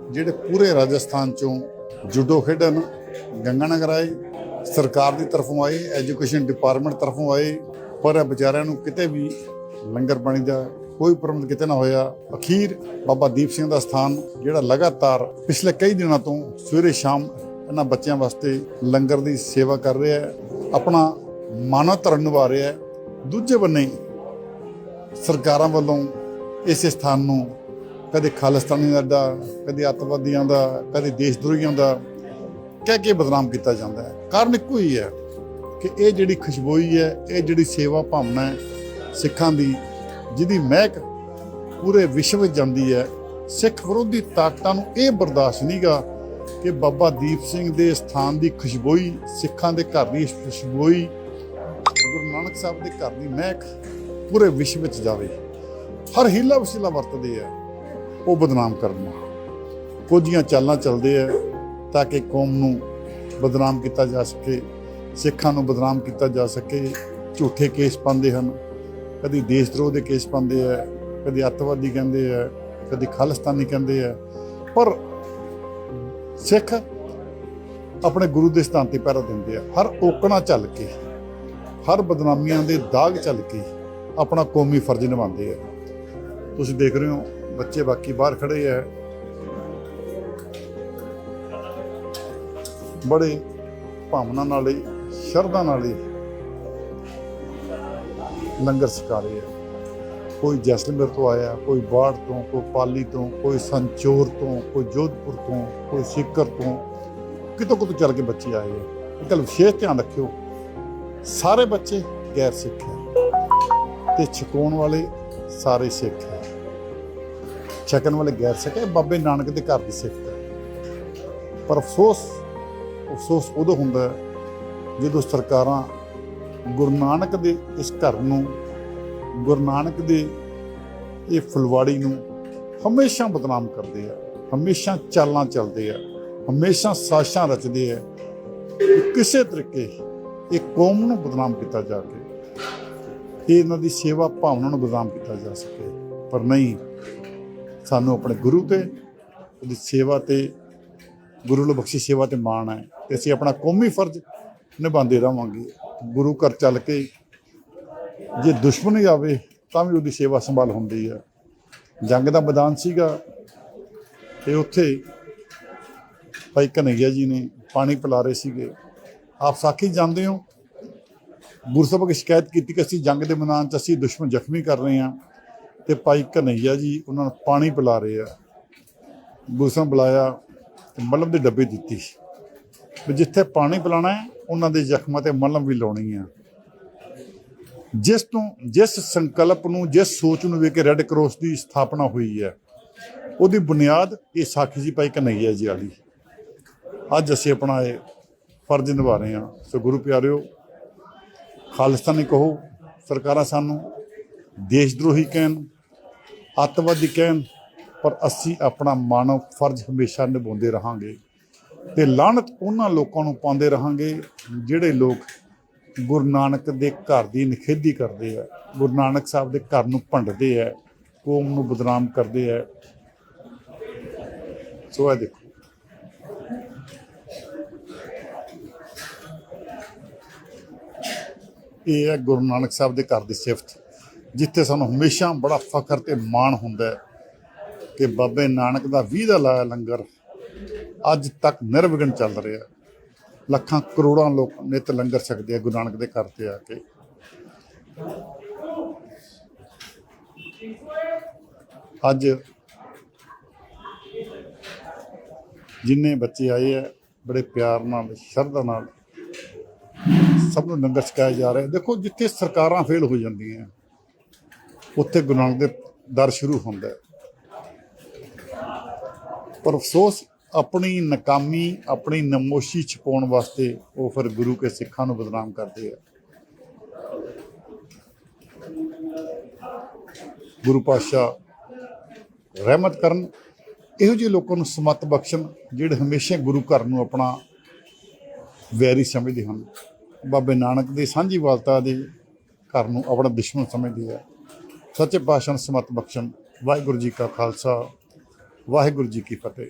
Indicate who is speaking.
Speaker 1: ਜਿਹੜੇ ਪੂਰੇ ਰਾਜਸਥਾਨ ਚੋਂ ਜੂਡੋ ਖੇਡਣ ਗੰਗਾਨਗਰ ਆਏ, ਸਰਕਾਰ ਦੀ ਤਰਫੋਂ ਆਏ, ਐਜੂਕੇਸ਼ਨ ਡਿਪਾਰਟਮੈਂਟ ਤਰਫੋਂ ਆਏ, ਪਰ ਵਿਚਾਰਿਆਂ ਨੂੰ ਕਿਤੇ ਵੀ ਲੰਗਰ ਪਾਣੀ ਦਾ ਕੋਈ ਪ੍ਰਬੰਧ ਕਿਤੇ ਨਾ ਹੋਇਆ। ਅਖੀਰ ਬਾਬਾ ਦੀਪ ਸਿੰਘ ਦਾ ਸਥਾਨ, ਜਿਹੜਾ ਲਗਾਤਾਰ ਪਿਛਲੇ ਕਈ ਦਿਨਾਂ ਤੋਂ ਸਵੇਰੇ ਸ਼ਾਮ ਇਹਨਾਂ ਬੱਚਿਆਂ ਵਾਸਤੇ ਲੰਗਰ ਦੀ ਸੇਵਾ ਕਰ ਰਿਹਾ ਹੈ, ਆਪਣਾ ਮਾਨਵ ਧਰਮ ਨਿਭਾ ਰਿਹਾ ਹੈ। ਦੂਜੇ ਬੰਨੇ ਸਰਕਾਰਾਂ ਵੱਲੋਂ ਇਸ ਸਥਾਨ ਨੂੰ ਕਦੇ ਖਾਲਿਸਤਾਨੀ ਦਾ ਕਦੇ ਅੱਤਵਾਦੀਆਂ ਦਾ, ਕਦੇ ਦੇਸ਼ ਦਰੋਹੀਆਂ ਦਾ ਕਹਿ ਕੇ ਬਦਨਾਮ ਕੀਤਾ ਜਾਂਦਾ ਹੈ। ਕਾਰਨ ਇੱਕੋ ਹੀ ਹੈ ਕਿ ਇਹ ਜਿਹੜੀ ਖੁਸ਼ਬੋਈ ਹੈ, ਇਹ ਜਿਹੜੀ ਸੇਵਾ ਭਾਵਨਾ ਹੈ ਸਿੱਖਾਂ ਦੀ, ਜਿਹਦੀ ਮਹਿਕ ਪੂਰੇ ਵਿਸ਼ਵ ਵਿੱਚ ਜਾਂਦੀ ਹੈ, ਸਿੱਖ ਵਿਰੋਧੀ ਤਾਕਤਾਂ ਨੂੰ ਇਹ ਬਰਦਾਸ਼ਤ ਨਹੀਂਗਾ ਕਿ ਬਾਬਾ ਦੀਪ ਸਿੰਘ ਦੇ ਸਥਾਨ ਦੀ ਖੁਸ਼ਬੋਈ, ਸਿੱਖਾਂ ਦੇ ਘਰ ਦੀ ਖੁਸ਼ਬੋਈ, ਗੁਰੂ ਨਾਨਕ ਸਾਹਿਬ ਦੇ ਘਰ ਦੀ ਮਹਿਕ ਪੂਰੇ ਵਿਸ਼ਵ ਵਿੱਚ ਜਾਵੇ। ਹਰ ਹੀਲਾ ਵਸੀਲਾ ਵਰਤਦੇ ਆ। ਉਹ ਬਦਨਾਮ ਕਰਨ ਕੁਝੀਆਂ ਚਾਲਾਂ ਚੱਲਦੇ ਆ ਤਾਂ ਕਿ ਕੌਮ ਨੂੰ ਬਦਨਾਮ ਕੀਤਾ ਜਾ ਸਕੇ, ਸਿੱਖਾਂ ਨੂੰ ਬਦਨਾਮ ਕੀਤਾ ਜਾ ਸਕੇ। ਝੂਠੇ ਕੇਸ ਪਾਉਂਦੇ ਹਨ। ਕਦੀ ਦੇਸ਼ ਦਰੋਹ ਦੇ ਕੇਸ ਪਾਉਂਦੇ ਆ ਕਦੀ ਅੱਤਵਾਦੀ ਕਹਿੰਦੇ ਆ ਕਦੀ ਖਾਲਿਸਤਾਨੀ ਕਹਿੰਦੇ ਆ ਪਰ ਸਿੱਖ ਆਪਣੇ ਗੁਰੂ ਦੇ ਸਥਾਨ ਤੇ ਪਹਿਰਾ ਦਿੰਦੇ ਆ। ਹਰ ਓਕਣਾ ਚੱਲ ਕੇ, ਹਰ ਬਦਨਾਮੀਆਂ ਦੇ ਦਾਗ ਚੱਲ ਕੇ ਆਪਣਾ ਕੌਮੀ ਫਰਜ਼ ਨਿਭਾਉਂਦੇ ਆ। ਤੁਸੀਂ ਦੇਖ ਰਹੇ ਹੋ ਬੱਚੇ ਬਾਕੀ ਬਾਹਰ ਖੜੇ ਆ। ਬੜੇ ਭਾਵਨਾ ਨਾਲ ਹੀ, ਸ਼ਰਧਾ ਨਾਲ ਹੀ ਲੰਗਰ ਛਕਾ ਰਹੇ ਆ। ਕੋਈ ਜੈਸਲਮੇਰ ਤੋਂ ਆਇਆ, ਕੋਈ ਬਾੜ ਤੋਂ, ਕੋਈ ਪਾਲੀ ਤੋਂ, ਕੋਈ ਸੰਚੋਰ ਤੋਂ, ਕੋਈ ਜੋਧਪੁਰ ਤੋਂ, ਕੋਈ ਸਿੱਕਰ ਤੋਂ, ਕਿਤੋਂ ਕਿਤੋਂ ਚੱਲ ਕੇ ਬੱਚੇ ਆਏ ਆ। ਇਹ ਗੱਲ ਵਿਸ਼ੇਸ਼ ਧਿਆਨ ਰੱਖਿਓ, ਸਾਰੇ ਬੱਚੇ ਗੈਰ ਸਿੱਖ ਹੈ ਤੇ ਛਕਾਉਣ ਵਾਲੇ ਸਾਰੇ ਸਿੱਖ ਹੈ ਛਕਣ ਵਾਲੇ ਗੈਰ ਸਿੱਖ ਹੈ ਬਾਬੇ ਨਾਨਕ ਦੇ ਘਰ ਦੀ ਸਿੱਖ ਹੈ। ਪਰ ਅਫਸੋਸ ਅਫਸੋਸ ਉਦੋਂ ਹੁੰਦਾ ਜਦੋਂ ਸਰਕਾਰਾਂ ਗੁਰੂ ਨਾਨਕ ਦੇ ਇਸ ਘਰ ਨੂੰ, ਗੁਰੂ ਨਾਨਕ ਦੇ ਇਹ ਫੁਲਵਾੜੀ ਨੂੰ ਹਮੇਸ਼ਾ ਬਦਨਾਮ ਕਰਦੇ ਆ, ਹਮੇਸ਼ਾ ਚਾਲਾਂ ਚੱਲਦੇ ਆ, ਹਮੇਸ਼ਾ ਸਾਸ਼ਾਂ ਰਚਦੇ ਆ। ਕਿਸੇ ਤਰੀਕੇ ਇਹ ਕੌਮ ਨੂੰ ਬਦਨਾਮ ਕੀਤਾ ਜਾ ਕੇ, ਇਹ ਇਹਨਾਂ ਦੀ ਸੇਵਾ ਭਾਵਨਾ ਨੂੰ ਬਦਨਾਮ ਕੀਤਾ ਜਾ ਸਕੇ। ਪਰ ਨਹੀਂ ਸਾਨੂੰ ਆਪਣੇ ਗੁਰੂ ਤੇ, ਉਹਦੀ ਸੇਵਾ ਤੇ, ਗੁਰੂ ਨੂੰ ਬਖਸ਼ੀ ਸੇਵਾ ਤੇ ਮਾਣ ਹੈ ਤੇ ਅਸੀਂ ਆਪਣਾ ਕੌਮੀ ਫਰਜ਼ ਨਿਭਾਉਂਦੇ ਰਹਾਂਗੇ। ਗੁਰੂ ਘਰ ਚੱਲ ਕੇ ਜੇ ਦੁਸ਼ਮਣ ਹੀ ਆਵੇ ਤਾਂ ਵੀ ਉਹਦੀ ਸੇਵਾ ਸੰਭਾਲ ਹੁੰਦੀ ਹੈ। ਜੰਗ ਦਾ ਮੈਦਾਨ ਸੀਗਾ ਤੇ ਉੱਥੇ ਭਾਈ ਕਨਈਆ ਜੀ ਨੇ ਪਾਣੀ ਪਿਲਾ ਰਹੇ ਸੀਗੇ। ਆਪ ਸਾਖੀ ਜਾਣਦੇ ਹੋ। ਗੁਰਸਭਾ ਕੀ ਸ਼ਿਕਾਇਤ ਕੀਤੀ ਕਿ ਅਸੀਂ ਜੰਗ ਦੇ ਮੈਦਾਨ 'ਚ ਅਸੀਂ ਦੁਸ਼ਮਣ ਜ਼ਖਮੀ ਕਰ ਰਹੇ ਹਾਂ। ਤੇ ਭਾਈ ਕਨਈਆ ਜੀ, ਉਹਨਾਂ ਨੂੰ ਪਾਣੀ ਪਿਲਾ ਰਹੇ ਆ। ਗੁਰਸਭਾ ਬੁਲਾਇਆ ਤੇ ਮਲਮ ਦੀ ਡੱਬੇ ਦਿੱਤੀ। ਵੀ ਜਿੱਥੇ ਪਾਣੀ ਪਿਲਾਣਾ ਹੈ, ਉਹਨਾਂ ਦੇ ਜ਼ਖਮਾਂ ਤੇ ਮਲਮ ਵੀ ਲਾਉਣੀ ਆ। ਜਿਸ ਤੋਂ, ਜਿਸ ਸੰਕਲਪ ਨੂੰ, ਜਿਸ ਸੋਚ ਨੂੰ ਵੇਖ ਕੇ ਰੈੱਡ ਕਰਾਸ ਦੀ ਸਥਾਪਨਾ ਹੋਈ ਹੈ, ਉਹਦੀ ਬੁਨਿਆਦ ਇਹ ਸਾਖੀ ਜੀ ਭਾਈ ਕਨਈਆ ਜੀ ਵਾਲੀ। ਅੱਜ ਅਸੀਂ ਆਪਣਾ ਇਹ ਫਰਜ਼ ਨਿਭਾ ਰਹੇ ਹਾਂ। ਸੋ ਗੁਰੂ ਪਿਆਰਿਓ ਖਾਲਿਸਤਾਨੀ ਕਹੋ, ਸਰਕਾਰਾਂ ਸਾਨੂੰ ਦੇਸ਼ ਦਰੋਹੀ ਕਹਿਣ ਅੱਤਵਾਦੀ ਕਹਿਣ ਪਰ ਅਸੀਂ ਆਪਣਾ ਮਾਨਵ ਫਰਜ਼ ਹਮੇਸ਼ਾ ਨਿਭਾਉਂਦੇ ਰਹਾਂਗੇ ਤੇ ਲਾਹਨਤ ਉਹਨਾਂ ਲੋਕਾਂ ਨੂੰ ਪਾਉਂਦੇ ਰਹਾਂਗੇ ਜਿਹੜੇ ਲੋਕ ਗੁਰੂ ਨਾਨਕ ਦੇ ਘਰ ਦੀ ਨਿਖੇਧੀ ਕਰਦੇ ਆ, ਗੁਰੂ ਨਾਨਕ ਸਾਹਿਬ ਦੇ ਘਰ ਨੂੰ ਭੰਡਦੇ ਆ, ਕੌਮ ਨੂੰ ਬਦਨਾਮ ਕਰਦੇ ਆ। ਸੋ ਇਹ ਦੇਖੋ। ਇਹ ਹੈ ਗੁਰੂ ਨਾਨਕ ਸਾਹਿਬ ਦੇ ਘਰ ਦੀ ਸਿਫਤ। ਜਿੱਥੇ ਸਾਨੂੰ ਹਮੇਸ਼ਾ ਬੜਾ ਫਖਰ ਤੇ ਮਾਣ ਹੁੰਦਾ ਹੈ ਕਿ ਬਾਬੇ ਨਾਨਕ ਦਾ 20 ਦਾ ਲਾਇਆ ਲੰਗਰ ਅੱਜ ਤੱਕ ਨਿਰਵਿਘਨ ਚੱਲ ਰਿਹਾ ਲੱਖਾਂ ਕਰੋੜਾਂ ਲੋਕ ਨਿਤ ਲੰਗਰ ਛਕਦੇ ਆ, ਗੁਰੂ ਨਾਨਕ ਦੇ ਘਰ ਤੇ ਆ ਕੇ। ਅੱਜ ਜਿੰਨੇ ਬੱਚੇ ਆਏ ਆ, ਬੜੇ ਪਿਆਰ ਨਾਲ, ਸ਼ਰਧਾ ਨਾਲ ਸਭ ਨੂੰ ਲੰਗਰ ਛਕਾਇਆ ਜਾ ਰਿਹਾ ਦੇਖੋ, ਜਿੱਥੇ ਸਰਕਾਰਾਂ ਫੇਲ ਹੋ ਜਾਂਦੀਆਂ ਉੱਥੇ ਗੁਰੂ ਨਾਨਕ ਦੇ ਦਰ ਸ਼ੁਰੂ ਹੁੰਦਾ ਹੈ। ਪਰ ਅਫਸੋਸ, ਆਪਣੀ ਨਾਕਾਮੀ, ਆਪਣੀ ਨਮੋਸ਼ੀ ਛਪਾਉਣ ਵਾਸਤੇ ਉਹ ਫਿਰ ਗੁਰੂ ਕੇ ਸਿੱਖਾਂ ਨੂੰ ਬਦਨਾਮ ਕਰਦੇ ਆ। ਗੁਰੂ ਪਾਤਸ਼ਾਹ ਰਹਿਮਤ ਕਰਨ, ਇਹੋ ਜਿਹੇ ਲੋਕਾਂ ਨੂੰ ਸਮਤ ਬਖਸ਼ਣ ਜਿਹੜੇ ਹਮੇਸ਼ਾ ਗੁਰੂ ਘਰ ਨੂੰ ਆਪਣਾ ਵੈਰੀ ਸਮਝਦੇ ਹਨ। ਬਾਬੇ ਨਾਨਕ ਦੀ ਸਾਂਝੀ ਵਾਲਤਾ ਦੇ ਘਰ ਨੂੰ ਆਪਣਾ ਦੁਸ਼ਮਣ ਸਮਝਦੇ ਆ। ਸੱਚੇ ਪਾਤਸ਼ਾਹ ਸਮਤ ਬਖਸ਼ਣ। ਵਾਹਿਗੁਰੂ ਜੀ ਕਾ ਖਾਲਸਾ ਵਾਹਿਗੁਰੂ ਜੀ ਕੀ ਫਤਿਹ।